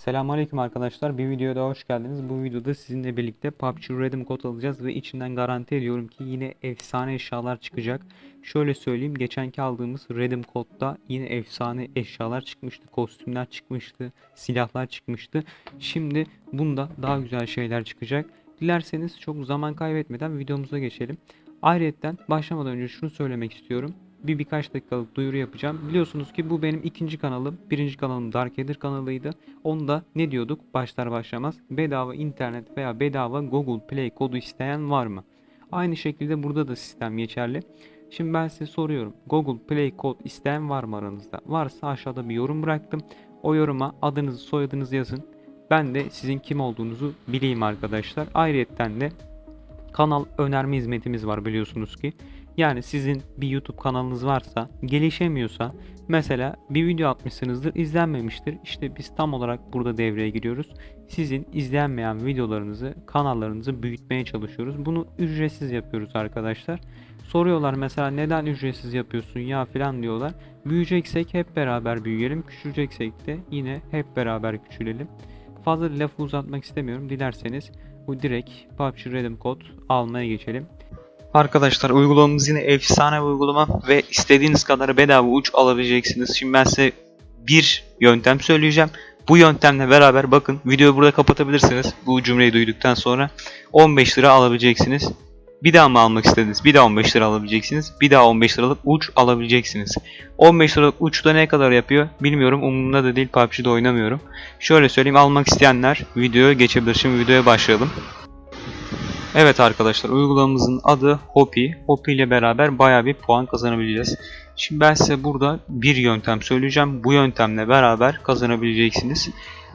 Selamünaleyküm arkadaşlar. Bir videoya daha hoş geldiniz. Bu videoda sizinle birlikte PUBG Redeem kod alacağız ve içinden garanti ediyorum ki yine efsane eşyalar çıkacak. Şöyle söyleyeyim, geçenki aldığımız Redeem kodda yine efsane eşyalar çıkmıştı, kostümler çıkmıştı, silahlar çıkmıştı. Şimdi bunda daha güzel şeyler çıkacak. Dilerseniz çok zaman kaybetmeden videomuza geçelim. Ayrıca başlamadan önce şunu söylemek istiyorum bir birkaç dakikalık duyuru yapacağım. Biliyorsunuz ki bu benim ikinci kanalım. Birinci kanalım Dark Eder kanalıydı. Onda ne diyorduk başlar başlamaz? Bedava internet veya bedava Google Play kodu isteyen var mı? Aynı şekilde burada da sistem geçerli. Şimdi ben size soruyorum. Google Play kod isteyen var mı aranızda? Varsa aşağıda bir yorum bıraktım. O yoruma adınızı soyadınızı yazın. Ben de sizin kim olduğunuzu bileyim arkadaşlar. Ayrıyetten de kanal önerme hizmetimiz var biliyorsunuz ki. Yani sizin bir YouTube kanalınız varsa, gelişemiyorsa, mesela bir video atmışsınızdır, izlenmemiştir. İşte biz tam olarak burada devreye giriyoruz. Sizin izlenmeyen videolarınızı, kanallarınızı büyütmeye çalışıyoruz. Bunu ücretsiz yapıyoruz arkadaşlar. Soruyorlar mesela neden ücretsiz yapıyorsun ya filan diyorlar. Büyüyeceksek hep beraber büyüyelim, küçüleceksek de yine hep beraber küçülelim. Fazla lafı uzatmak istemiyorum. Dilerseniz bu direkt PUBG Redeem kod almaya geçelim. Arkadaşlar uygulamamız yine efsane bir uygulama ve istediğiniz kadar bedava uç alabileceksiniz. Şimdi ben size bir yöntem söyleyeceğim. Bu yöntemle beraber bakın videoyu burada kapatabilirsiniz. Bu cümleyi duyduktan sonra 15 lira alabileceksiniz. Bir daha mı almak istediniz? Bir daha 15 lira alabileceksiniz. Bir daha 15 liralık uç alabileceksiniz. 15 liralık uç da ne kadar yapıyor bilmiyorum. Umurumda da değil PUBG'de oynamıyorum. Şöyle söyleyeyim almak isteyenler videoya geçebilir. Şimdi videoya başlayalım. Evet arkadaşlar uygulamamızın adı Hopi. Hopi ile beraber baya bir puan kazanabileceğiz. Şimdi ben size burada bir yöntem söyleyeceğim. Bu yöntemle beraber kazanabileceksiniz.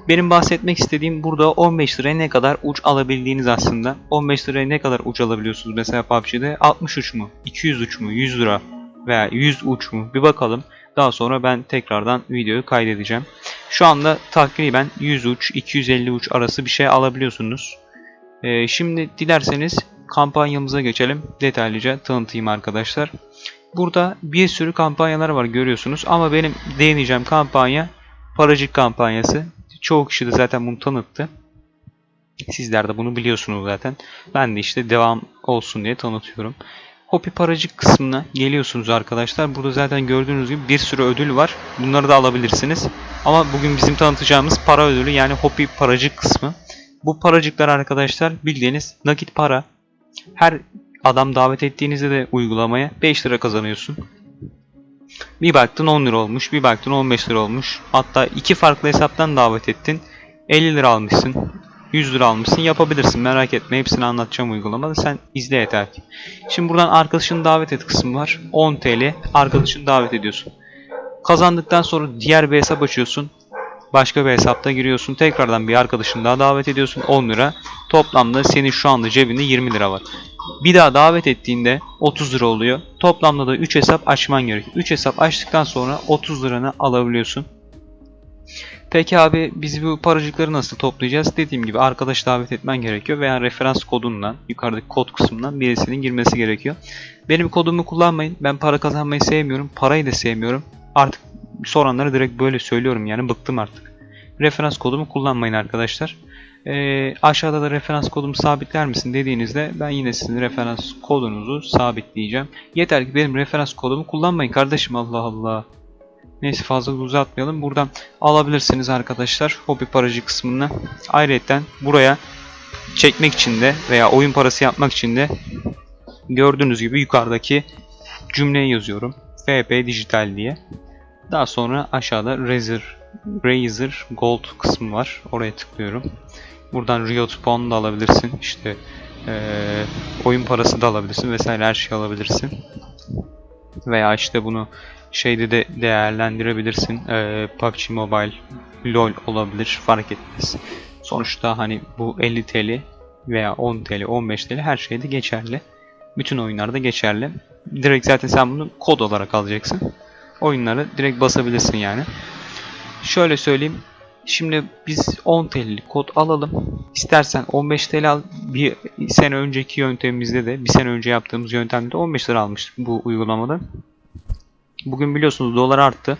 Benim bahsetmek istediğim burada 15 liraya ne kadar uç alabildiğiniz aslında. 15 liraya ne kadar uç alabiliyorsunuz mesela PUBG'de? 60 uç mu? 200 uç mu? 100 lira? Veya 100 uç mu? Bir bakalım. Daha sonra ben tekrardan videoyu kaydedeceğim. Şu anda takriben 100 uç, 250 uç arası bir şey alabiliyorsunuz. Ee, şimdi dilerseniz kampanyamıza geçelim. Detaylıca tanıtayım arkadaşlar. Burada bir sürü kampanyalar var görüyorsunuz ama benim değineceğim kampanya paracık kampanyası. Çoğu kişi de zaten bunu tanıttı. Sizler de bunu biliyorsunuz zaten. Ben de işte devam olsun diye tanıtıyorum. Hopi paracık kısmına geliyorsunuz arkadaşlar. Burada zaten gördüğünüz gibi bir sürü ödül var. Bunları da alabilirsiniz. Ama bugün bizim tanıtacağımız para ödülü yani Hopi paracık kısmı. Bu paracıklar arkadaşlar bildiğiniz nakit para. Her adam davet ettiğinizde de uygulamaya 5 lira kazanıyorsun. Bir baktın 10 lira olmuş, bir baktın 15 lira olmuş. Hatta iki farklı hesaptan davet ettin. 50 lira almışsın, 100 lira almışsın yapabilirsin merak etme hepsini anlatacağım uygulamada sen izle yeter ki. Şimdi buradan arkadaşını davet et kısmı var. 10 TL arkadaşını davet ediyorsun. Kazandıktan sonra diğer bir hesap açıyorsun başka bir hesapta giriyorsun. Tekrardan bir arkadaşını daha davet ediyorsun 10 lira. Toplamda senin şu anda cebinde 20 lira var. Bir daha davet ettiğinde 30 lira oluyor. Toplamda da 3 hesap açman gerekiyor. 3 hesap açtıktan sonra 30 liranı alabiliyorsun. Peki abi biz bu paracıkları nasıl toplayacağız? Dediğim gibi arkadaş davet etmen gerekiyor veya referans kodundan yukarıdaki kod kısmından birisinin girmesi gerekiyor. Benim kodumu kullanmayın. Ben para kazanmayı sevmiyorum. Parayı da sevmiyorum. Artık soranlara direkt böyle söylüyorum yani bıktım artık. Referans kodumu kullanmayın arkadaşlar. Ee, aşağıda da referans kodumu sabitler misin dediğinizde ben yine sizin referans kodunuzu sabitleyeceğim. Yeter ki benim referans kodumu kullanmayın kardeşim Allah Allah. Neyse fazla uzatmayalım. Buradan alabilirsiniz arkadaşlar hobi paracı kısmını. Ayrıca buraya çekmek için de veya oyun parası yapmak için de gördüğünüz gibi yukarıdaki cümleyi yazıyorum. FP Dijital diye. Daha sonra aşağıda Razer, Razer Gold kısmı var. Oraya tıklıyorum. Buradan Riot Puan da alabilirsin. İşte ee, oyun parası da alabilirsin vesaire her şeyi alabilirsin. Veya işte bunu şeyde de değerlendirebilirsin. Ee, PUBG Mobile, LoL olabilir fark etmez. Sonuçta hani bu 50 TL veya 10 TL, 15 TL her şeyde geçerli. Bütün oyunlarda geçerli. Direkt zaten sen bunu kod olarak alacaksın oyunları direkt basabilirsin yani. Şöyle söyleyeyim. Şimdi biz 10 TL'lik kod alalım. İstersen 15 TL al. Bir sene önceki yöntemimizde de bir sene önce yaptığımız yöntemde 15 lira almıştık bu uygulamada. Bugün biliyorsunuz dolar arttı.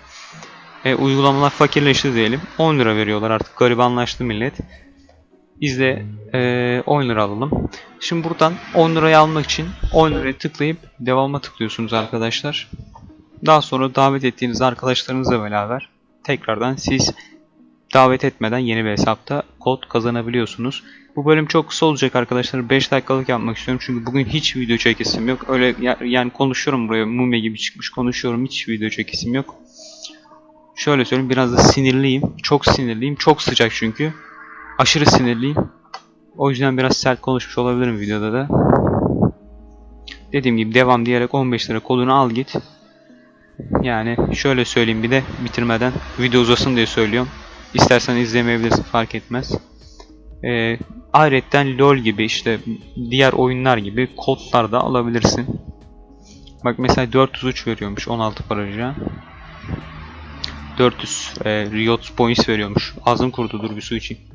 E, uygulamalar fakirleşti diyelim. 10 lira veriyorlar artık garibanlaştı millet. Biz de e, 10 lira alalım. Şimdi buradan 10 lirayı almak için 10 liraya tıklayıp devama tıklıyorsunuz arkadaşlar. Daha sonra davet ettiğiniz arkadaşlarınızla beraber tekrardan siz davet etmeden yeni bir hesapta kod kazanabiliyorsunuz. Bu bölüm çok kısa olacak arkadaşlar. 5 dakikalık yapmak istiyorum çünkü bugün hiç video çekesim yok. Öyle ya- yani konuşuyorum buraya mumya gibi çıkmış konuşuyorum. Hiç video çekesim yok. Şöyle söyleyeyim biraz da sinirliyim. Çok sinirliyim. Çok sıcak çünkü. Aşırı sinirliyim. O yüzden biraz sert konuşmuş olabilirim videoda da. Dediğim gibi devam diyerek 15 lira kodunu al git. Yani şöyle söyleyeyim bir de bitirmeden video uzasın diye söylüyorum. İstersen izlemeyebilirsin fark etmez. Ee, ayrıca LoL gibi işte diğer oyunlar gibi kodlar da alabilirsin. Bak mesela 403 veriyormuş 16 paraja. 400 e, Riot Points veriyormuş. Ağzım kurudu dur bir su içeyim.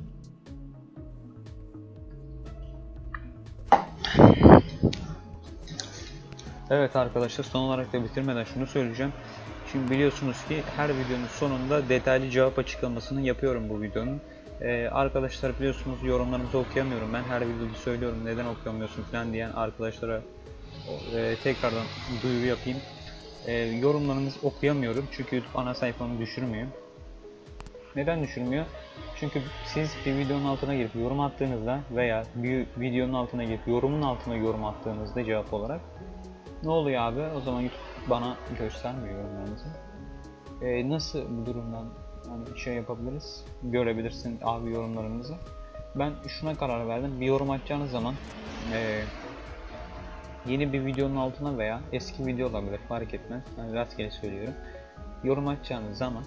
Evet arkadaşlar son olarak da bitirmeden şunu söyleyeceğim. Şimdi biliyorsunuz ki her videonun sonunda detaylı cevap açıklamasını yapıyorum bu videonun. Ee, arkadaşlar biliyorsunuz yorumlarınızı okuyamıyorum ben her videoda söylüyorum neden okuyamıyorsun falan diyen arkadaşlara e, tekrardan duyuru yapayım. E, yorumlarınızı okuyamıyorum çünkü YouTube ana sayfamı düşürmüyor. Neden düşürmüyor? Çünkü siz bir videonun altına girip yorum attığınızda veya bir videonun altına girip yorumun altına yorum attığınızda cevap olarak ne oluyor abi? O zaman bana göstermiyor yorumlarınızı. Ee, nasıl bu durumdan hani şey yapabiliriz? Görebilirsin abi yorumlarınızı. Ben şuna karar verdim. Bir yorum atacağınız zaman ee, yeni bir videonun altına veya eski video olabilir fark etmez. Yani rastgele söylüyorum. Yorum atacağınız zaman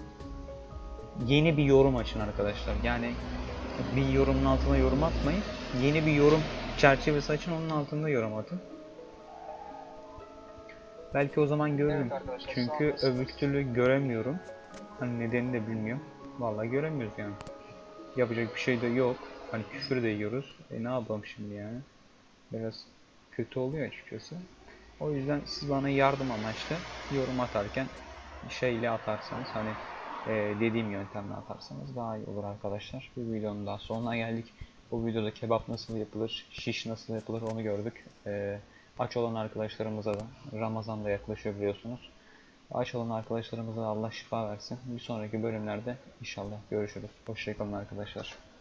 yeni bir yorum açın arkadaşlar. Yani bir yorumun altına yorum atmayın. Yeni bir yorum çerçevesi açın onun altında yorum atın. Belki o zaman görürüm. Evet Çünkü öbür türlü göremiyorum. Hani nedenini de bilmiyorum. Vallahi göremiyoruz yani. Yapacak bir şey de yok. Hani küfür de yiyoruz. E ne yapalım şimdi yani? Biraz kötü oluyor açıkçası. O yüzden siz bana yardım amaçlı yorum atarken şeyle atarsanız hani e, dediğim yöntemle atarsanız daha iyi olur arkadaşlar. Bir videonun daha sonuna geldik. Bu videoda kebap nasıl yapılır, şiş nasıl yapılır onu gördük. E, aç olan arkadaşlarımıza da Ramazan da yaklaşıyor biliyorsunuz. Aç olan arkadaşlarımıza da Allah şifa versin. Bir sonraki bölümlerde inşallah görüşürüz. Hoşçakalın arkadaşlar.